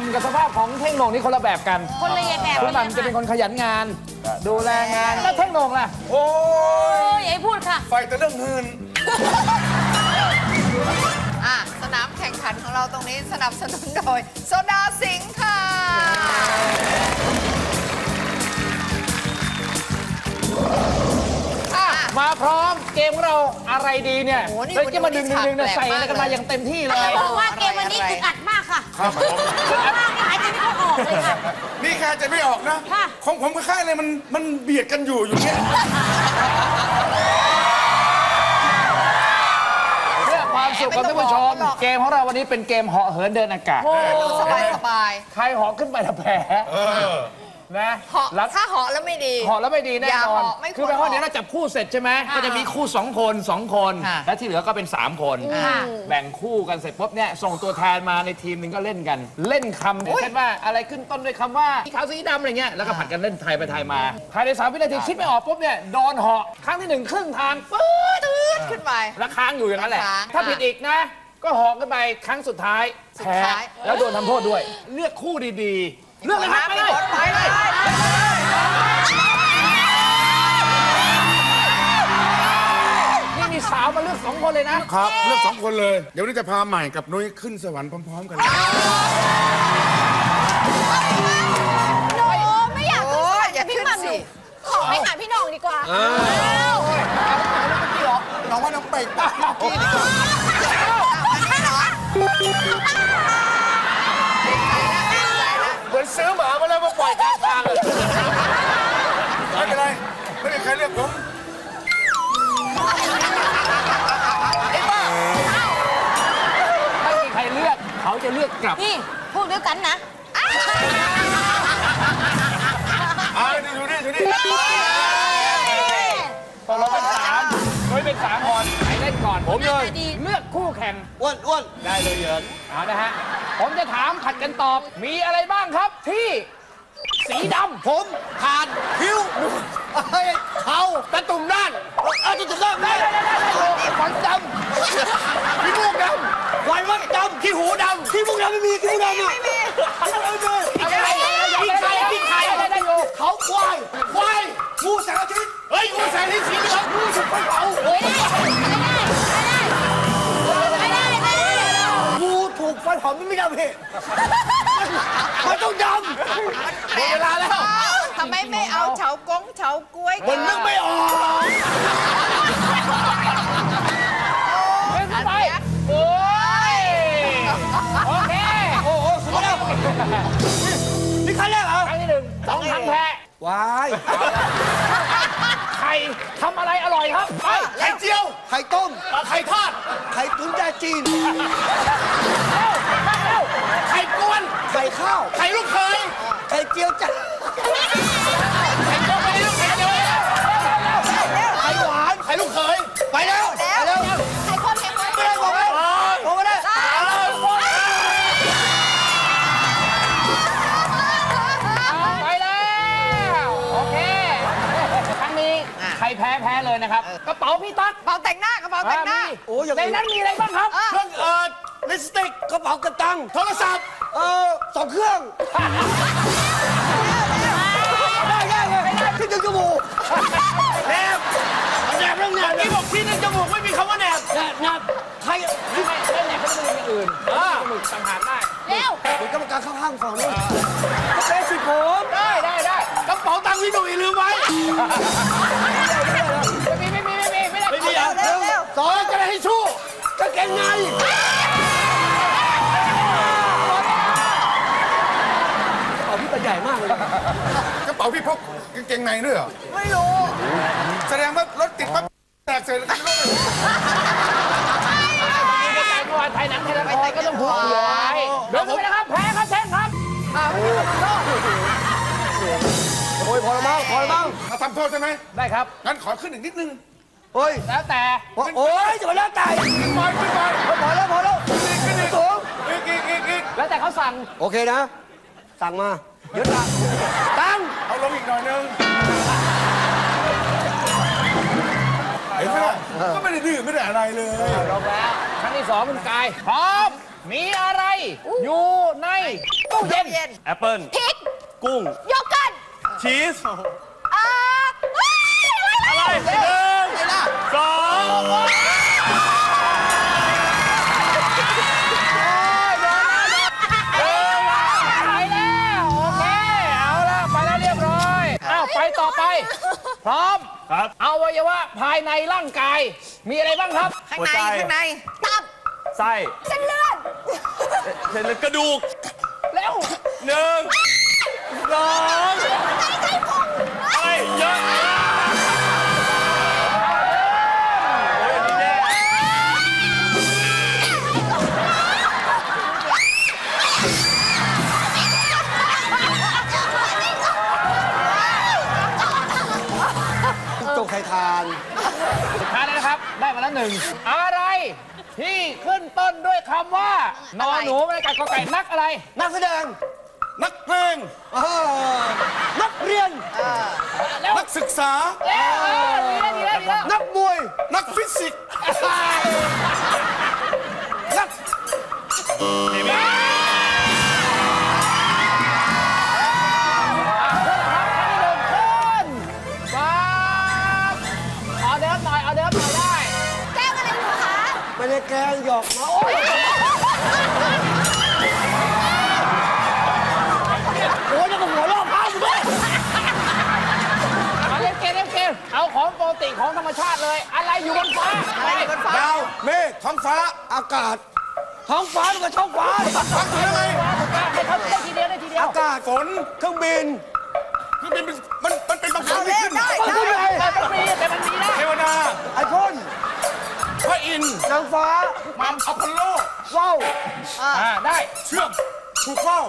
ม่ำกับสภาพของเท่งโหน่งนี่คนละแบบกัน คนละแบบคุณหม่ำจะเป็นคนขยันงาน ดูแลงานแล้วเท่งโหน่งล่ะ โอ้โอ้ยยอย่าให้พูดค่ะ ไฟแต่เรื่องเงินอะสนามแข่งขันของเราตรงนี้สนับสนุนโดยโซดาสิงค์ค่ะอะมาพร้อมเกมของเราอะไรดีเนี่ยโอ้โหนี่เฮ้ยจะมาดึงวันนี้ดึงดึงฉากใส่อะไรกันมาแปลกมากเลยอย่างเต็มที่เลยเพราะว่าเกมวันนี้อึดอัดมาก ค่ะอึดอัดมากนี่หายใจไม่ค่อยออกเลยค่ะ นี่แค่จะไม่ออกนะ ค่ะ ของผมคล้ายๆเลยมันมันเบียดกันอยู่อยู่เนี่ยเพื่อความสุขของท่านผู้ชมไม่ต้องบอกเกมของเราวันนี้เป็นเกมเหาะเหินเดินอากาศดูสบายสบาย ใครเหาะขึ้นไปละแผล นะๆเหาะแล้วถ้าเหาะแล้วไม่ดี เหาะแล้วไม่ดีแน่อย่านอนเหาะไม่ควรคือแปลว่าเหาะเดี๋ยวเราจับคู่เสร็จใช่ไหมก็จะมีคู่ 2 คน 2 คน ค่ะและที่เหลือก็เป็น 3 คน ค่ะแบ่งคู่กันเสร็จปุ๊บเนี่ยส่งตัวแทนมาในทีมหนึงก็เล่นกัน เล่นคำเช่นว่าอะไรขึ้นต้นด้วยคำว่าสีขาวสีดำอะไรเงี้ยแล้วก็ผัดกันเล่นไทยไปไทยมาภายในสามวินาทีคิดไม่ออกปุ๊บเนี่ยโดนเหาะครั้งที่หนึ่งครึ่งทางปื๊ดตืดขึ้นไป แล้วค้างอยู่อย่างนั้นแหละค้างถ้าผิดอีกนะ ก็เหอกขึ้นไปครั้งสุดท้ายสุดแพ้ท้ายแล้วโดนทำโทษด้วย เลือกคู่ดีๆ เลือกเลยครับไปไม่เลยหมดไปเลยนี่มีสาวมาเลือกสองคนเลยนะ ครับ เลือกสองคนเลย เดี๋ยวนี้จะพาใหม่กับนุ้ยขึ้นสวรรค์พร้อม ๆ กันเลยหนูไม่อยากโอ้ยอย่าขึ้นสิขอไปหาพี่หน้องดีกว่าน้องว่าน้องเป็ดปะเหมือน ซื้อหมามาแล้วมาปล่อยกลางทางเลยไม่เป็นไร ไม่มีใครเลือกผม ไม่มีใครเลือก เขาจะเลือกกลับ นี่ พูดด้วยกันนะอ่านี่ดูนี่ดูนี่ตกลงเป็นสามนุ้ยเป็นสามคนใครเล่นก่อนผมเลยดีเลือกคู่แข่งอ้วนอ้วนได้เลยเยินเอานะฮะ ผมจะถามผัดกันตอบ มีอะไรบ้างครับที่ สีดำผมผ่านคิ้วเฮ้ยเขาตะตุ่มด้านเออตะตุ่มด้านได้ขวัญดำพี่มูกดำไววัดดำขี้หูดำขี้มุกดำไม่มีขี้หูดำอะไม่มีไม่มีอะไรพี่ไข่พี่ไข่อะไรได้อยู่เขาควายควายงูแสงอาทิตย์เฮ้ยงูแสงอาทิตย์สีเหลืองงูสุดไฟเผาโอ้ย ฟเผามันไม่ดำเหตุมันต้องดำหมดเวลาแล้ว ทำไมไม่เอาเฉากงเฉากล้วยมันนึกไม่ออกเล่นเข้าไปโอ้ยโอเค โอ้โหสุดแล้วนี่คันแรกเหรอ ครั้งที่หนึ่งสองครั้งแพ้วาย ไข่ทำอะไรอร่อยครับไปไข่เจียว ไข่ต้ม ไข่ทอด ไข่ตุ๋นยาจีนไข่กวน ไข่ข้าว ไข่ลูกเคย ไข่เจียวจ้ะ นะครับ กระเป๋าพี่ตั๊กกระเป๋าแต่งหน้ากระเป๋าแต่งหน้า โอ้ยอย่างในนี้นั้นมีอะไรบ้างครับ เครื่องเอ่อลิปสติกกระเป๋ากระตังโทรศัพท์ เอ่อสองเครื่องได้ได้เลยที่ดึงจมูกแนบแนบเรื่องแนบนี่บอกที่นึงจมูกไม่มีคำว่าแหนบแนบแนบใครไม่ไม่เล่นเนี่ยเขาไม่ได้อย่างอื่นจมูกต่างหากได้เร็วเป็นกรรมการเข้าข้างฝั่งนู้นเบสิกผมได้ได้ได้กระเป๋าตังค์พี่หนุ่ยลืมไว้ กางเกงในเอาพี่ตัวใหญ่มากเลยกระเป๋าพี่พกกางเกงในด้วยเหรอ ไม่รู้ แสดงว่ารถติดปั๊บแตกเสร็จแล้วก็มีกระจายเมื่อวานไทยหนังไทยละครก็ต้องถูกหวยเดี๋ยวไปนะครับ แพ้ครับแพ้ครับโอ้ยพอแล้วมั้งพอแล้วมั้งมาทำโทษใช่ไหมได้ครับ งั้นขอขึ้นอีกนิดนึง เฮ้ยแล้วแต่โอ้ยจะมาแล้วตายขึ้นไปขึ้นไปพอแล้วพอแล้วสูงอีกอีกอีกอีกแล้วแต่เขาสั่ง โอเคนะ สั่งมายึดละตั้งเอาลงอีกหน่อยนึงเห็นไหมล่ะก็ไม่ได้ดื้อไม่ได้อะไรเลยลงแล้วครั้งที่สองคุณกายพร้อมมีอะไร อยู่ในตู้เย็นเย็นแอปเปิ้ลพริกกุ้งโยเกิร์ตชีสอ่าว้ายอะไรอะไรหนึ่ง สองไปแล้วโอเคเอาละไปแล้วเรียบร้อยอ้าวไปต่อไป พร้อมครับ อวัยวะภายในร่างกาย มีอะไรบ้างครับ ข้างหัวในใจ ข้างในตับไส้เส้นเลือดเส้นเลือดกระดูกเร็วหนึ่งสอง ไทยทาน สุดท้ายแล้วนะครับ ได้มาแล้วหนึ่งอะไร ที่ขึ้นต้นด้วยคำว่านอนหนูไม่ได้กัดกอไก่นักอะไร นักแสดง นักเพลงเออนักเรียนนักศึกษา เอ๊ะเออดีแล้วดีแล้วดีแล้วนักมวย นักฟิสิกส์นัก เห็นไหม ไม่ได้แกล้งหยอกมาโอ้ยโอ้ยยังกับหัวรอบพังเลยมาเล่นเกมเล่นเกมเอาของปกติของธรรมชาติเลย อะไรอยู่บนฟ้าอะไรอยู่บนฟ้าดาวเมฆท้องฟ้า อากาศ ท้องฟ้ามันก็ท้องฟ้าฟังถึงอะไรให้เขาได้ทีเดียวได้ทีเดียวอากาศฝนเครื่องบินคือเป็นมันมันเป็นบางคเอานเล่ที่นขึ้นได้มันได้ขึ้นไงแต่มันมีแต่มันมีได้เทวดาไอพ่นพระอิ นทร์นางฟ้ามัมอพอลโลว้าวอ่าได้เชือกถูกเข้า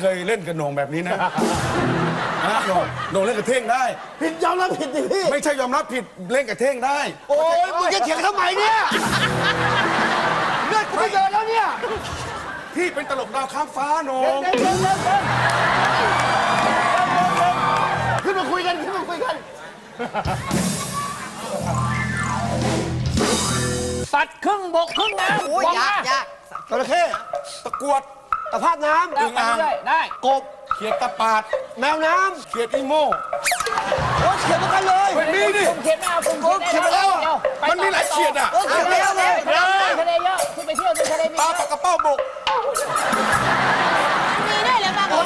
เคยเล่นกับโหนงแบบนี้นะนะโหนงโหนงเล่นกับเท่งได้ ผิดยอมรับผิดดิพี่ ไม่ใช่ยอมรับผิดเล่นกับเท่งได้ โอ้ยมึงจะเถียงทำไมเนี่ยเลือดกูไม่เดินแล้วเนี่ยพี่เป็นตลกดาวข้ามฟ้าโหนงขึ้นมาคุยกันขึ้นมาคุยกันสัตว์ครึ่งบกครึ่งน้ำโอ้ยบอกยากมายากจระเข้ตะกรวด ตะภาพน้ได้ไปเรื่อยได้ำกบเขียดตะปาด แมวน้เขียดอีโม่ำโอ้ยเขียนเหมือนกันเลยไม่มีดิคุณเขียนไม่เอาคุณโอ้เขียนไปแล้วอะมันมีหลายเขียดอะเออเขียนไปแล้วเลยทะเลเยอะคุณไปเที่ยวในทะเลมีปลาเยปลาอะกระเป้าบกมีด้วยเหรอคะผม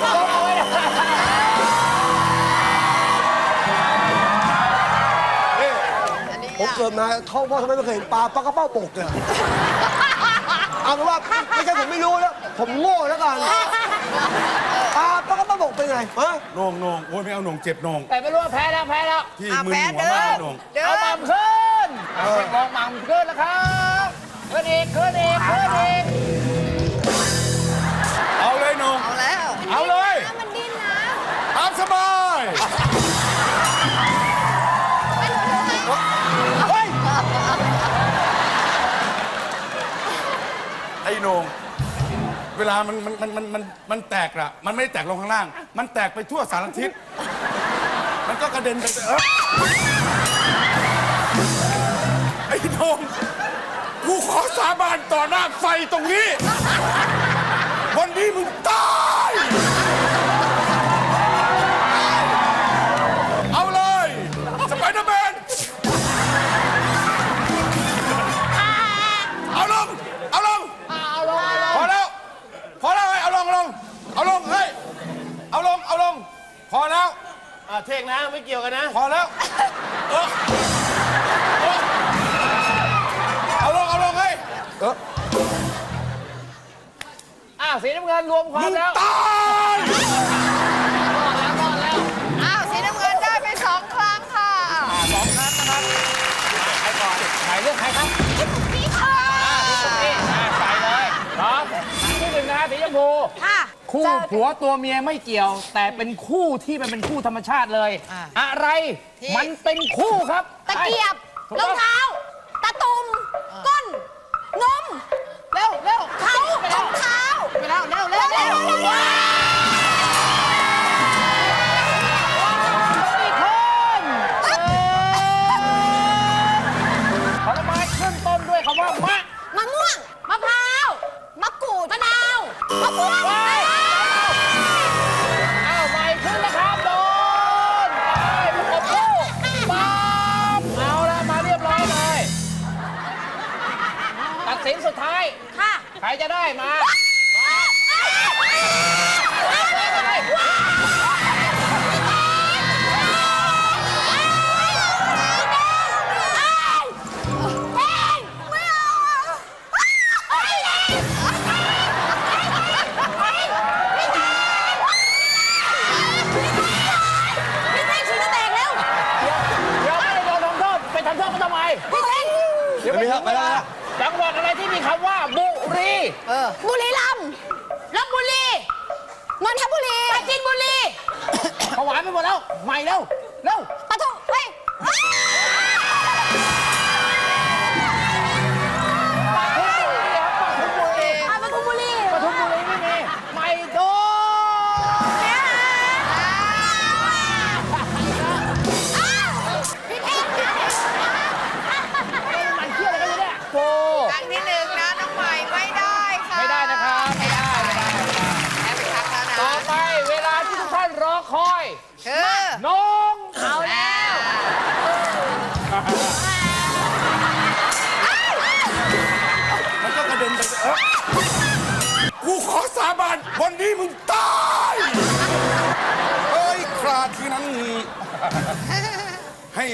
ผมเกิดมาท้องพ่อทำไมไม่เคยเห็นปลาปลากระเป้าปกเลยเอาเป็นว่าไม่ใช่ผมไม่รู้แล้ว ผมโง่แล้วกันปลาปลากระเป้าปกเป็นไงฮะโหนงโหนงโอ้ยไม่เอาโหนงเจ็บโหนงแต่ไม่รู้ว่าแพ้แล้วแพ้แล้ว พี่อะมึนแพ้หัวเดิมากนโหนงเดิเอานมั่มขึ้นเอาเช็คลองมั่มขึ้นแล้วครับขึ้นอีกขึ้นอีกขึ้นอีก ลามันมันมันมันมันมันแตกอะมันไม่ได้แตกลงข้างล่าง มันแตกไปทั่วสารทิศ มันก็กระเด็นไปเออไอ้โหนงกูขอสาบานต่อหน้าไฟตรงนี้ วันนี้มึงตาย เทกนะ ไม่เกี่ยวกันนะ พอแล้ว เอาลงเอาลงเฮ้ยอ้าวสีน้ำเงินรวมความแล้วตายอ้าวสีน้ำเงินได้ไปสองครั้งค่ะสองครั้งนะครับใครก่อนใครเลือกใครครับพี่ค่ะพี่สุกี้ใส่เลยพร้อมครั้ที่หนึ่งนะสีชมพู ค่ะ ผัวตัวเมียไม่เกี่ยว แต่เป็นคู่ที่มันเป็นคู่ธรรมชาติเลย อะไรมันเป็นคู่ครับ ตะเกียบถูกรต้องเท้าตะตุ่มก้นนมเร็วเร็วเขารองเท้าไปแล้วเร็วเร็วเร็ว สินสุดท้าย ค่ะ ใครจะได้มา บุรีรัมย์ลบบุรีนนทบุรีปราจีนบุรี เขาหวานไปหมดแล้ว ใหม่เร็วเร็ว ปทุมเฮ้ยป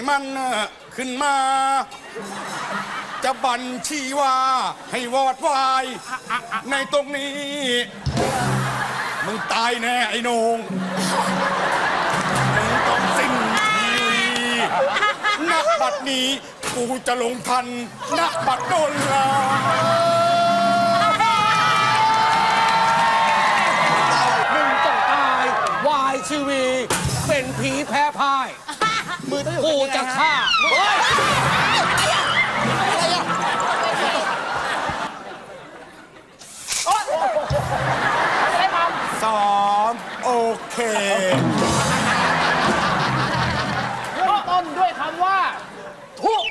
มันขึ้นมา จะบัญชีว่าให้วอดวาย ในตรงนี้ มึงตายแน่ไอ้โหนงมึงต้องสิ้นทีวีณบัดนี้กูจะลงทันณบัดโดนลาหนึ่งต้องตายวายชีวี เป็นผีแพ้พ่าย มือกูจะฆ่าใช้มัมสองโอเคเริ่มต้นด้วยคำว่าทุก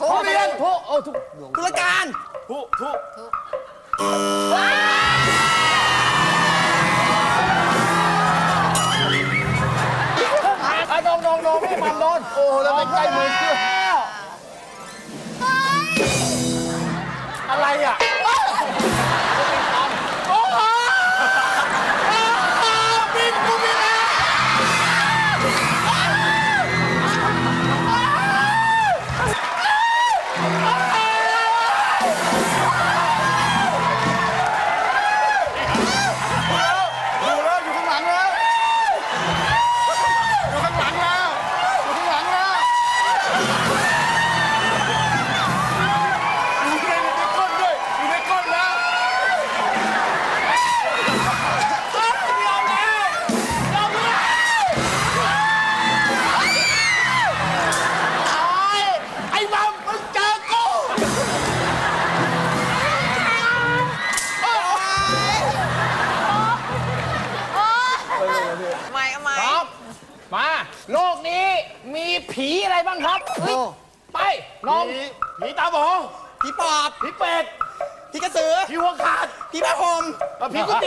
ทุเรียนทุโอ้ทุกตุลาการทุทุอ่ โดนโอ้แล้วเป็นใกล้มือเพื่อนอะไรอะ เอ่อ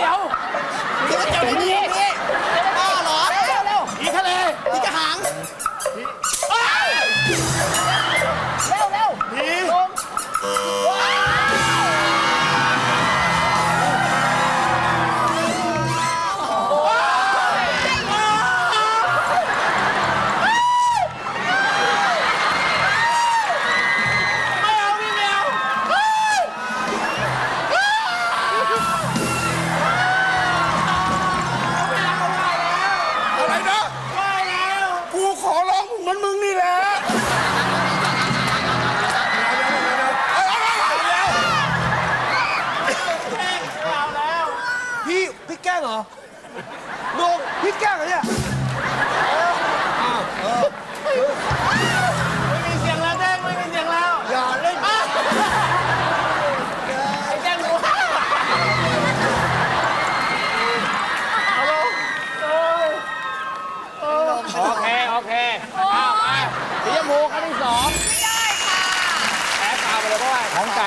ดูพี่แก้วเหรอเนี่ยเออเออ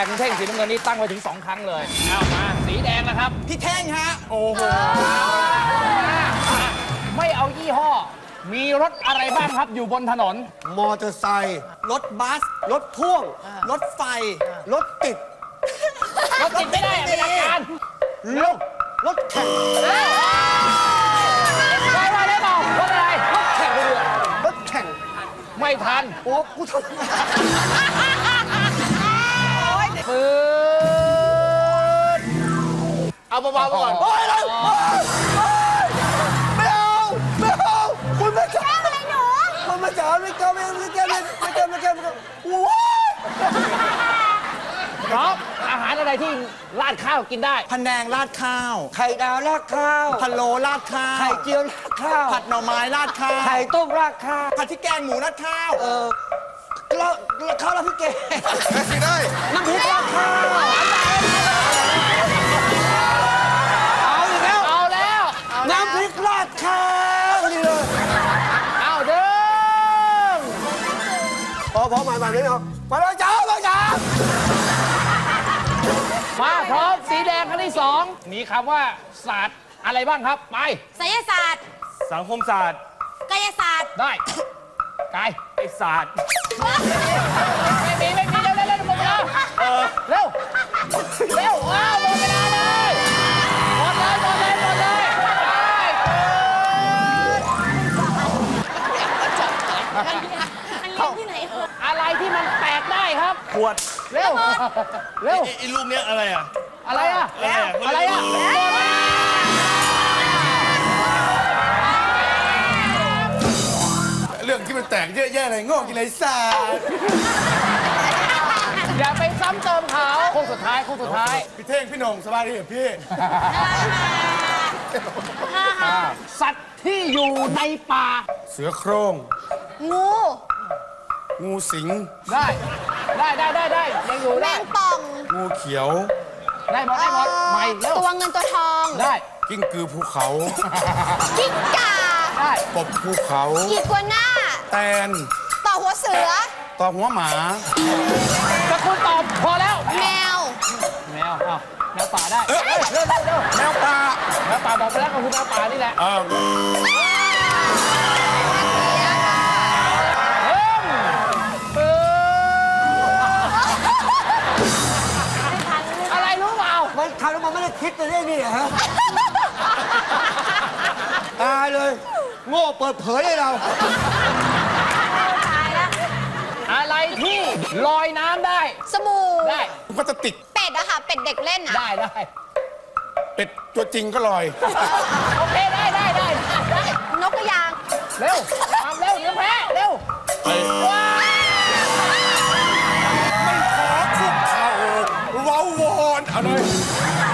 คุณเท่งสีน้ำเงินนี่ตั้งไว้ถึง 2 ครั้งเลย เอามาสีแดงนะครับ พี่เท่งฮะ โอ้โห ไม่เอายี่ห้อ มีรถอะไรบ้างครับอยู่บนถนน มอเตอร์ไซค์รถบัส รถพ่วง รถไฟ รถติด รถติดไม่ได้อะเป็นอาการรถรถแข่งใช่ว่าได้เปล่ารถอะไร รถแข่งเลยอะรถแข่ง ไม่ทัน โอ้กูทำ ปืนเอาเบาๆก่อนโอ้ยอะไรโอ๊ยโอ๊ยไม่เอาไม่เอาคุณไม่กล้าอะไรหนูคุณไม่กล้าไม่กล้าไม่กล้าไม่กล้าไม่กล้าไม่กล้าไม่กล้าว้ายน้องอาหารอะไรที่ราดข้าวกินได้พันแดงราดข้าว ไข่ดาวราดข้าวพะโล้ราดข้าว ไข่เจียวราดข้าว ผัดหน่อไม้ราดข้าว ไข่ต้มราดข้าว ผัดพริกแกงหมูราดข้าว เออ แล้วแล้วข้าวราดพริกแกงไม่ได้ น้ำพริกราดข้าวเอาอีกแล้วเอาแล้วน้ำพริกราดข้าวนี่เลยเอาเดิมพอพอมามาไม่เอามาแล้วจ้ามาจ้ามาพร้อมสีแดงครั้งที่สองมีคำว่าศาสตร์อะไรบ้างครับ ไปไสยศาสตร์ สังคมศาสตร์ กายศาสตร์ ได้ กายไอศาสตร์ ไม่มีไม่มีเร็วเร็วเร็วหมดเวลาเร็วเร็วอ้าวหมดเวลาเลยหมดเลยหมดเลยหมดเลยไปเปิดมันเรียนที่ไหนอะไรที่มันแตกได้ครับ ขวดเร็วเร็วไอรูปเนี้ยอะไรอะอะไรอะอะไรอะหมดเลา ที่มันแตกเยอะแยะเลยงอกกินไรสาดอย่าไปซ้ำเติมเขาโค้งสุดท้ายโค้งสุดท้าย พี่เท่งพี่หนงสบายดีเหรอพี่ สัตว์ที่อยู่ในป่า เสือโคร่งงูงูสิง ได้ ได้ได้ได้ได้ยังอยู่แมได้งป่องงูเขียว ได้หมดได้หมดใหม่เร็วตัวเงินตัวทองได้กิ้งกือภูเขา กิ้งก่าได้กบภูเขากีกัวหน้า แตน ต่อหัวเสือ ต่อหัวหมาตะคุณตอบพอแล้วแมว แมวอ้าวแมวป่าได้เร็วเร็วเร็วเร็วแมวป่าแมวป่าบอกไปแล้วก็คือแมวป่านี่แหละเออเฮ้ยปืนอะไรรู้เปล่ามันทำแล้วมันไม่ได้คิดเลยเนี่ยนี่ฮะตายเลย โง่เปิดเผยให้เราอะไร ที่ลอยน้ำได้ สบู่ได้ พลาสติกเป็ดอะค่ะ เป็ดเด็กเล่นอะได้ได้ เป็ดตัวจริงก็ลอย โอเคได้ได้ได้ได้ นกกระยาง เร็วทำเร็วเดี๋ยวแพ้เร็วว้าวไม่ขอคุกเข่าเว้าวอนเอาเลยสรุปคะแนนนะคะทีมสีแดงทำได้สองครั้